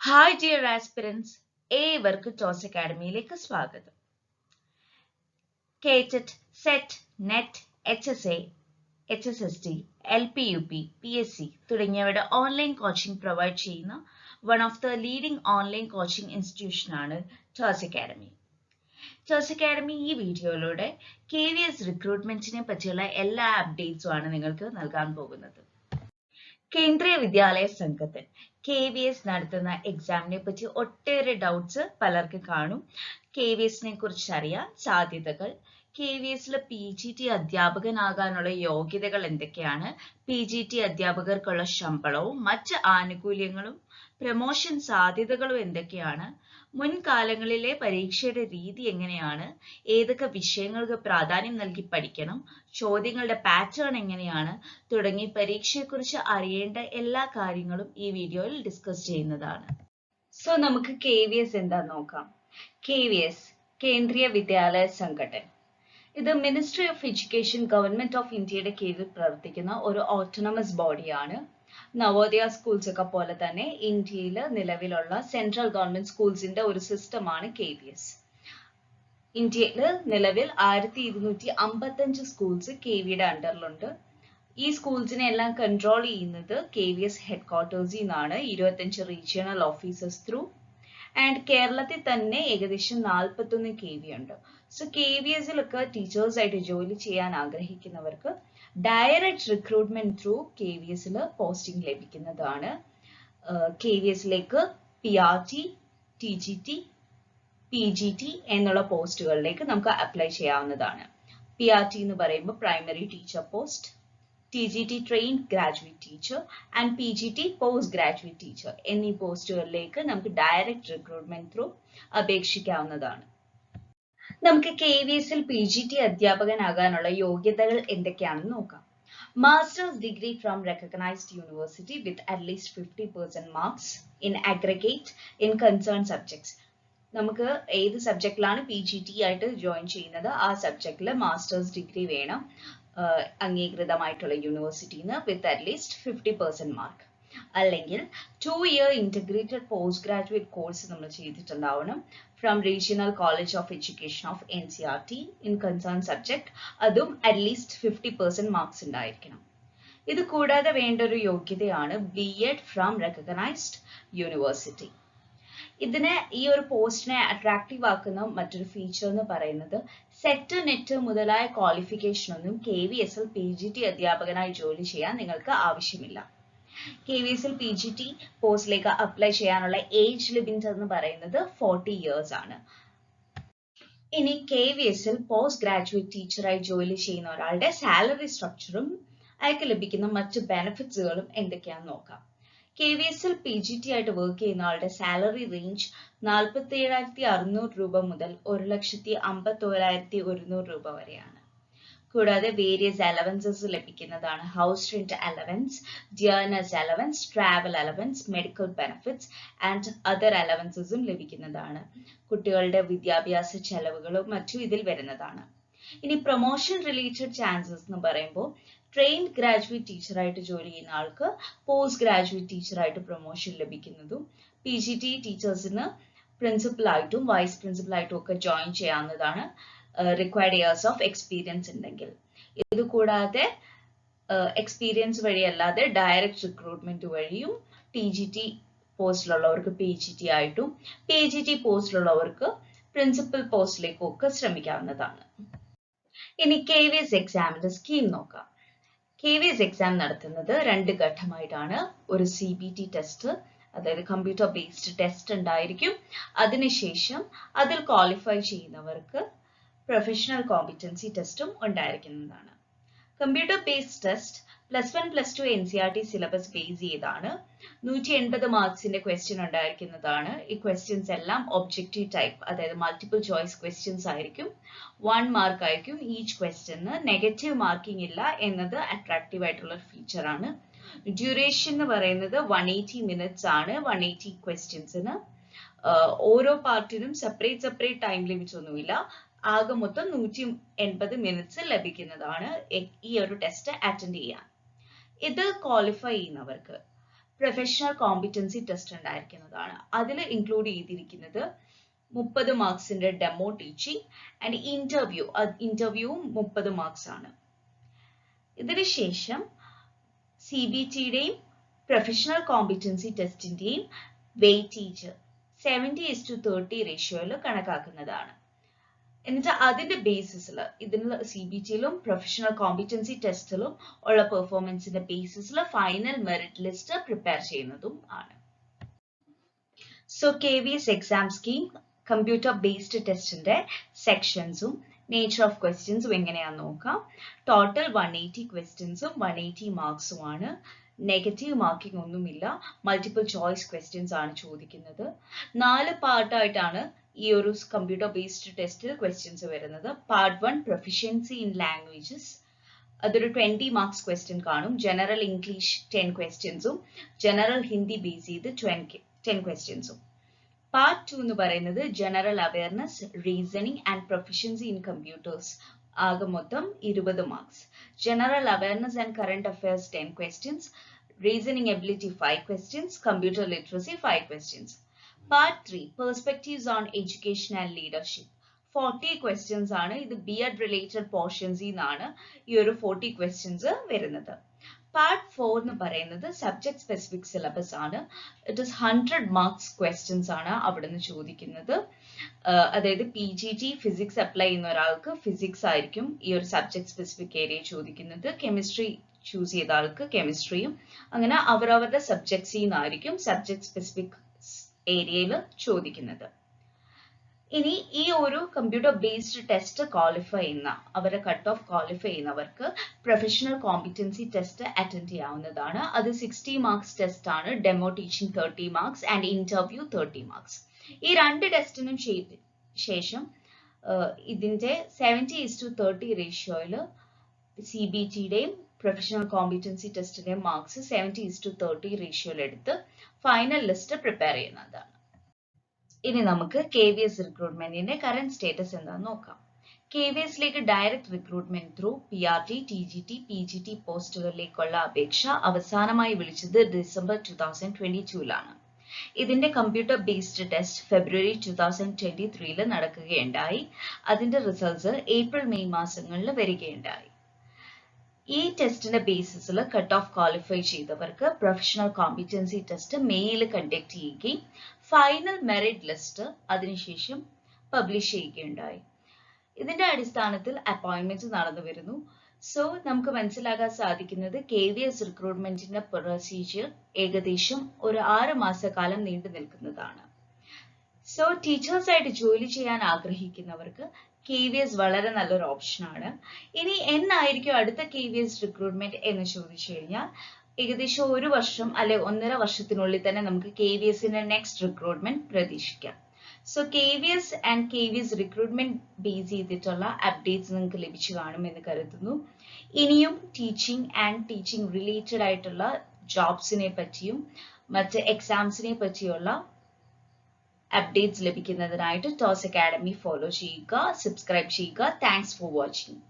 Hi dear aspirants ഏവർക്കും Toss അക്കാഡമിയിലേക്ക് സ്വാഗതം. KTET SET NET H S A H S S T L P U P P S C തുടങ്ങിയവയുടെ online coaching provide ചെയ്യുന്ന one of the leading online coaching ഇൻസ്റ്റിറ്റ്യൂഷനാണ് Toss academy Toss academy ഈ വീഡിയോയിലൂടെ K V S റിക്രൂട്ട്മെന്റിനെ പറ്റിയുള്ള എല്ലാ അപ്ഡേറ്റ്സും ആണ് നിങ്ങൾക്ക് നൽകാൻ പോകുന്നത്. കേന്ദ്രീയ വിദ്യാലയ സംഘത്തിൽ കെ വി എസ് നടത്തുന്ന എക്സാമിനെ പറ്റി ഒട്ടേറെ ഡൗട്ട്സ് പലർക്ക് കാണും. കെ വി എസിനെ കുറിച്ച് അറിയാം സാധ്യതകൾ കെ വി എസിലെ പി ജി ടി അധ്യാപകനാകാനുള്ള യോഗ്യതകൾ എന്തൊക്കെയാണ്? പി ജി ടി അധ്യാപകർക്കുള്ള ശമ്പളവും മറ്റ് ആനുകൂല്യങ്ങളും പ്രമോഷൻ സാധ്യതകളും എന്തൊക്കെയാണ്? മുൻകാലങ്ങളിലെ പരീക്ഷയുടെ രീതി എങ്ങനെയാണ്? ഏതൊക്കെ വിഷയങ്ങൾക്ക് പ്രാധാന്യം നൽകി പഠിക്കണം? ചോദ്യങ്ങളുടെ പാറ്റേൺ എങ്ങനെയാണ്? തുടങ്ങി പരീക്ഷയെക്കുറിച്ച് അറിയേണ്ട എല്ലാ കാര്യങ്ങളും ഈ വീഡിയോയിൽ ഡിസ്കസ് ചെയ്യുന്നതാണ്. സോ നമുക്ക് കെ വി എസ് എന്താ നോക്കാം. K V S Kendriya Vidyalaya Sangathan. ഇത് ministry of education government of ഇന്ത്യയുടെ കീഴിൽ പ്രവർത്തിക്കുന്ന ഒരു ഓട്ടോണമസ് ബോഡിയാണ് നവോദയ സ്കൂൾസ് ഒക്കെ പോലെ തന്നെ ഇന്ത്യയിൽ നിലവിലുള്ള സെൻട്രൽ ഗവൺമെന്റ് സ്കൂൾസിന്റെ ഒരു സിസ്റ്റമാണ് കെ വി എസ് ഇന്ത്യയിൽ നിലവിൽ ആയിരത്തി ഇരുന്നൂറ്റി അമ്പത്തഞ്ച് സ്കൂൾസ് കെ വിയുടെ അണ്ടറിലുണ്ട്. ഈ സ്കൂൾസിനെ എല്ലാം കൺട്രോൾ ചെയ്യുന്നത് കെ വി എസ് ഹെഡ് ക്വാർട്ടേഴ്സിൽ നിന്നാണ്. ഇരുപത്തഞ്ച് റീജിയണൽ ഓഫീസേഴ്സ് ത്രൂ ആൻഡ് കേരളത്തിൽ തന്നെ ഏകദേശം നാൽപ്പത്തൊന്ന് കെ വി ഉണ്ട്. സോ കെ വി എസിലൊക്കെ ടീച്ചേഴ്സ് ആയിട്ട് ജോലി ചെയ്യാൻ ആഗ്രഹിക്കുന്നവർക്ക് direct recruitment through K V എസിൽ പോസ്റ്റിംഗ് ലഭിക്കുന്നതാണ്. കെ വി എസിലേക്ക് P R T T G T P G T എന്നുള്ള പോസ്റ്റുകളിലേക്ക് നമുക്ക് അപ്ലൈ ചെയ്യാവുന്നതാണ്. പി ആർ ടി എന്ന് പറയുമ്പോൾ primary teacher post T train graduate teacher and P G T post graduate teacher എന്നീ പോസ്റ്റുകളിലേക്ക് നമുക്ക് ഡയറക്റ്റ് റിക്രൂട്ട്മെന്റ് ത്രൂ അപേക്ഷിക്കാവുന്നതാണ്. നമുക്ക് കെ വി എസിൽ പി ജി ടി അധ്യാപകനാകാനുള്ള യോഗ്യതകൾ എന്തൊക്കെയാണെന്ന് നോക്കാം. Masters degree from recognised university with at least fifty percent marks in aggregate in concern subjects നമുക്ക് ഏത് സബ്ജക്റ്റിലാണ് പി ജി ടി ആയിട്ട് ജോയിൻ ചെയ്യുന്നത്? ആ സബ്ജക്റ്റിൽ മാസ്റ്റേഴ്സ് ഡിഗ്രി വേണം. അംഗീകൃതമായിട്ടുള്ള യൂണിവേഴ്സിറ്റിയിൽ നിന്ന് with at least fifty percent mark അല്ലെങ്കിൽ two year integrated post graduate course നമ്മൾ ചെയ്തിട്ടുണ്ടാവണം from regional college of education of N C R T in concern subject അതും at least fifty percent marks ഉണ്ടായിരിക്കണം. ഇത് കൂടാതെ വേണ്ട ഒരു യോഗ്യതയാണ് B Ed from recognised university ഇതിനെ ഈ ഒരു പോസ്റ്റിനെ അട്രാക്റ്റീവ് ആക്കുന്ന മറ്റൊരു ഫീച്ചർ എന്ന് പറയുന്നത് സെറ്റ് നെറ്റ് മുതലായ ക്വാളിഫിക്കേഷൻ ഒന്നും K V S L P G T അധ്യാപകനായി ജോലി ചെയ്യാൻ നിങ്ങൾക്ക് ആവശ്യമില്ല. K V S L P G T പോസ്റ്റിലേക്ക് അപ്ലൈ ചെയ്യാനുള്ള ഏജ് ലിമിറ്റ് എന്ന് പറയുന്നത് ഫോർട്ടി ഇയേഴ്സ് ആണ്. ഇനി K V S L post graduate ടീച്ചറായി ജോലി ചെയ്യുന്ന ഒരാളുടെ സാലറി സ്ട്രക്ചറും അയാൾക്ക് ലഭിക്കുന്ന മറ്റ് ബെനഫിറ്റ്സുകളും എന്തൊക്കെയാണെന്ന് നോക്കാം. K V S L P G T ആയിട്ട് വർക്ക് ചെയ്യുന്ന ആളുടെ സാലറി റേഞ്ച് നാൽപ്പത്തി ഏഴായിരത്തി അറുന്നൂറ് രൂപ മുതൽ ഒരു ലക്ഷത്തി അമ്പത്തി ഓരായിരത്തി ഒരുന്നൂറ് രൂപ വരെയാണ്. കൂടാതെ വേരിയസ് അലവൻസസ് ലഭിക്കുന്നതാണ് house rent allowance dearness allowance travel allowance medical benefits and other അലവൻസസും ലഭിക്കുന്നതാണ്. കുട്ടികളുടെ വിദ്യാഭ്യാസ ചെലവുകളും മറ്റും ഇതിൽ വരുന്നതാണ്. ഇനി പ്രൊമോഷൻ റിലേറ്റഡ് ചാൻസസ് എന്ന് പറയുമ്പോൾ ട്രെയിൻഡ് ഗ്രാജുവേറ്റ് ടീച്ചറായിട്ട് ജോലി ചെയ്യുന്ന ആൾക്ക് പോസ്റ്റ് ഗ്രാജുവേറ്റ് ടീച്ചറായിട്ട് പ്രൊമോഷൻ ലഭിക്കുന്നതും പി ജി ടി ടീച്ചേഴ്സിന് പ്രിൻസിപ്പലായിട്ടും വൈസ് പ്രിൻസിപ്പലായിട്ടും ഒക്കെ ജോയിൻ ചെയ്യാവുന്നതാണ് റിക്വയർഡ് ഇയേഴ്സ് ഓഫ് എക്സ്പീരിയൻസ് ഉണ്ടെങ്കിൽ. ഇത് കൂടാതെ എക്സ്പീരിയൻസ് വഴി അല്ലാതെ ഡയറക്റ്റ് റിക്രൂട്ട്മെന്റ് വഴിയും ടി ജി ടി പോസ്റ്റിലുള്ളവർക്ക് പി ജി ടി ആയിട്ടും പി ജി ടി പോസ്റ്റിലുള്ളവർക്ക് പ്രിൻസിപ്പൽ പോസ്റ്റിലേക്കും ഒക്കെ ശ്രമിക്കാവുന്നതാണ്. ഇനി കെ വി എസ് എക്സാമിന്റെ സ്കീം നോക്കാം. കെ വി എസ് എക്സാം നടത്തുന്നത് രണ്ട് ഘട്ടമായിട്ടാണ്. ഒരു സി ബി ടി ടെസ്റ്റ് അതായത് കമ്പ്യൂട്ടർ ബേസ്ഡ് ടെസ്റ്റ് ഉണ്ടായിരിക്കും. അതിനുശേഷം അതിൽ ക്വാളിഫൈ ചെയ്യുന്നവർക്ക് പ്രൊഫഷണൽ കോമ്പിറ്റൻസി ടെസ്റ്റും ഉണ്ടായിരിക്കുന്നതാണ്. Computer based test plus one plus two N C R T syllabus base ചെയ്താണ്. നൂറ്റി എൺപത് മാർക്സിന്റെ ക്വസ്റ്റ്യൻ ഉണ്ടായിരിക്കുന്നതാണ്. ഈ ക്വസ്റ്റ്യൻസ് എല്ലാം ഒബ്ജക്റ്റീവ് ടൈപ്പ് അതായത് മൾട്ടിപ്പിൾ ചോയ്സ് ക്വസ്റ്റ്യൻസ് ആയിരിക്കും. വൺ മാർക്ക് ആയിരിക്കും ഈച്ച് ക്വസ്റ്റ്യന് നെഗറ്റീവ് മാർക്കിംഗ് ഇല്ല എന്നത് അട്രാക്റ്റീവ് ആയിട്ടുള്ള ഫീച്ചർ ആണ്. ഡ്യൂറേഷൻ എന്ന് പറയുന്നത് വൺ എയ്റ്റി മിനിറ്റ്സ് ആണ്. വൺ എയ്റ്റി ക്വസ്റ്റ്യൻസിന് ഓരോ പാർട്ടിനും സെപ്പറേറ്റ് സെപ്പറേറ്റ് ടൈം ലിമിറ്റ്സ് ഒന്നുമില്ല. ആകെ മൊത്തം നൂറ്റി എൺപത് മിനിറ്റ്സ് ലഭിക്കുന്നതാണ്. ഈ ഒരു ടെസ്റ്റ് അറ്റൻഡ് ചെയ്യാൻ. ഇത് ക്വാളിഫൈ ചെയ്യുന്നവർക്ക് പ്രൊഫഷണൽ കോമ്പിറ്റൻസി ടെസ്റ്റ് ഉണ്ടായിരിക്കുന്നതാണ്. അതിൽ ഇൻക്ലൂഡ് ചെയ്തിരിക്കുന്നത് മുപ്പത് മാർക്സിന്റെ ഡെമോ ടീച്ചിങ് ആൻഡ് ഇന്റർവ്യൂ ഇന്റർവ്യൂവും മുപ്പത് മാർക്സ് ആണ്. ഇതിന് ശേഷം സി ബി ടിയുടെയും പ്രൊഫഷണൽ കോമ്പിറ്റൻസി ടെസ്റ്റിന്റെയും വെയിറ്റേജ് സെവന്റി ടു തേർട്ടി റേഷ്യോയിൽ കണക്കാക്കുന്നതാണ്. എന്നിട്ട് അതിന്റെ ബേസിസിൽ ഇതിന് സി ബി ടിയിലും പ്രൊഫഷണൽ കോമ്പിറ്റൻസി ടെസ്റ്റിലും ഉള്ള പെർഫോമൻസിന്റെ ബേസിസിൽ ഫൈനൽ മെറിറ്റ് ലിസ്റ്റ് പ്രിപ്പയർ ചെയ്യുന്നതും ആണ്. So K V S exam scheme computer based ടെസ്റ്റിന്റെ സെക്ഷൻസും നേച്ചർ ഓഫ് ക്വസ്റ്റ്യൻസും എങ്ങനെയാണെന്ന് നോക്കാം. ടോട്ടൽ വൺ എയ്റ്റി ക്വസ്റ്റ്യൻസും വൺ എയ്റ്റി മാർക്സും ആണ്. നെഗറ്റീവ് മാർക്കിംഗ് ഒന്നുമില്ല. മൾട്ടിപ്പിൾ ചോയ്സ് ക്വസ്റ്റ്യൻസ് ആണ് ചോദിക്കുന്നത്. നാല് പാർട്ടായിട്ടാണ് ഈ ഒരു കമ്പ്യൂട്ടർ ബേസ്ഡ് ടെസ്റ്റിൽ ക്വസ്റ്റ്യൻസ് വരുന്നത്. Part one proficiency in languages അതൊരു ട്വന്റി മാർക്സ് ക്വസ്റ്റ്യൻ കാണും. ജനറൽ ഇംഗ്ലീഷ് ടെൻ ക്വസ്റ്റ്യൻസും ജനറൽ ഹിന്ദി ബേസ് ചെയ്ത് ട്വന്റി ടെൻ ക്വസ്റ്റ്യൻസും പാർട്ട് ടു എന്ന് പറയുന്നത് general awareness reasoning and proficiency in computers ആകെ മൊത്തം ഇരുപത് marks general awareness and current affairs ten questions reasoning ability five questions computer literacy five questions part three perspectives on education and leadership forty questions ആണ്. ഇത് B Ed related പോർഷൻസിൽ നിന്നാണ് ഈ ഒരു forty questions വരുന്നത്. പാർട്ട് ഫോർ എന്ന് പറയുന്നത് subject specific syllabus ആണ്. It is hundred marks questions ആണ് അവിടുന്ന് ചോദിക്കുന്നത്. അതായത് P G T physics apply ചെയ്യുന്ന ഒരാൾക്ക് ഫിസിക്സ് ആയിരിക്കും ഈ ഒരു സബ്ജക്ട് സ്പെസിഫിക് ഏരിയ ചോദിക്കുന്നത്. കെമിസ്ട്രി ചൂസ് ചെയ്ത ആൾക്ക് കെമിസ്ട്രിയും അങ്ങനെ അവരവരുടെ സബ്ജക്ട്സിൽ നിന്നായിരിക്കും സബ്ജക്ട് സ്പെസിഫിക് ഏരിയയിൽ ചോദിക്കുന്നത്. ഇനി ഈ ഒരു കമ്പ്യൂട്ടർ ബേസ്ഡ് ടെസ്റ്റ് ക്വാളിഫൈ ചെയ്യുന്ന അവരെ കട്ട് ഓഫ് ക്വാളിഫൈ ചെയ്യുന്നവർക്ക് പ്രൊഫഷണൽ കോമ്പിറ്റൻസി ടെസ്റ്റ് അറ്റൻഡ് ചെയ്യാവുന്നതാണ്. അത് സിക്സ്റ്റി മാർക്സ് ടെസ്റ്റ് ആണ് demo teaching thirty marks and interview thirty marks ഈ രണ്ട് ടെസ്റ്റിനും ശേഷം ഇതിന്റെ സെവന്റി ഇസ് ടു തേർട്ടി റേഷ്യോയിൽ സി ബി ടിയുടെയും professional competency ടെസ്റ്റിന്റെയും marks seventy is to thirty റേഷ്യോയിൽ എടുത്ത് ഫൈനൽ ലിസ്റ്റ് പ്രിപ്പയർ ചെയ്യുന്നതാണ്. ഇനി നമുക്ക് കെ വി എസ് റിക്രൂട്ട്മെന്റിന്റെ കറന്റ് സ്റ്റേറ്റസ് എന്താണെന്ന് നോക്കാം. കെ വി എസിലേക്ക് direct recruitment through P R T T G T P G T പോസ്റ്റുകളിലേക്കുള്ള അപേക്ഷ അവസാനമായി വിളിച്ചത് ഡിസംബർ ടു തൗസൻഡ് ട്വന്റി ടൂലാണ് ഇതിന്റെ computer based test February two thousand twenty ത്രീയിൽ നടക്കുകയുണ്ടായി. അതിന്റെ റിസൾട്ട്സ് ഏപ്രിൽ മെയ് മാസങ്ങളിൽ വരികയുണ്ടായി. ഈ ടെസ്റ്റിന്റെ ബേസിസിൽ കട്ട് ഓഫ് ക്വാളിഫൈ ചെയ്തവർക്ക് പ്രൊഫഷണൽ കോമ്പിറ്റൻസി ടെസ്റ്റ് മെയ്യിൽ കണ്ടക്ട് ചെയ്യുകയും ഫൈനൽ മെറിറ്റ് ലിസ്റ്റ് അതിനുശേഷം പബ്ലിഷ് ചെയ്യുകയുണ്ടായി. ഇതിന്റെ അടിസ്ഥാനത്തിൽ അപ്പോയിന്റ്മെന്റ് നടന്നു വരുന്നു. സോ നമുക്ക് മനസ്സിലാക്കാൻ സാധിക്കുന്നത് കെ വി എസ് റിക്രൂട്ട്മെന്റിന്റെ പ്രൊസീജിയർ ഏകദേശം ഒരു ആറ് മാസക്കാലം നീണ്ടു നിൽക്കുന്നതാണ്. സോ ടീച്ചേഴ്സായിട്ട് ജോലി ചെയ്യാൻ ആഗ്രഹിക്കുന്നവർക്ക് കെ വി എസ് വളരെ നല്ലൊരു ഓപ്ഷനാണ് ഇനി എന്നായിരിക്കും അടുത്ത കെ വി എസ് റിക്രൂട്ട്മെന്റ് എന്ന് ചോദിച്ചു കഴിഞ്ഞാൽ ഏകദേശം ഒരു വർഷം അല്ലെ ഒന്നര വർഷത്തിനുള്ളിൽ തന്നെ നമുക്ക് കെ വി എസിന്റെ നെക്സ്റ്റ് റിക്രൂട്ട്മെന്റ് പ്രതീക്ഷിക്കാം. So K V S and K V S recruitment base ചെയ്തിട്ടുള്ള അപ്ഡേറ്റ്സ് നിങ്ങൾക്ക് ലഭിച്ചു കാണുമെന്ന് കരുതുന്നു. ഇനിയും ടീച്ചിങ് ആൻഡ് ടീച്ചിങ് റിലേറ്റഡ് ആയിട്ടുള്ള ജോബ്സിനെ പറ്റിയും മറ്റ് എക്സാംസിനെ പറ്റിയുള്ള അപ്ഡേറ്റ്സ് ലഭിക്കുന്നതിനായിട്ട് ടോസ് അക്കാഡമി ഫോളോ ചെയ്യുക സബ്സ്ക്രൈബ് ചെയ്യുക. Thanks for watching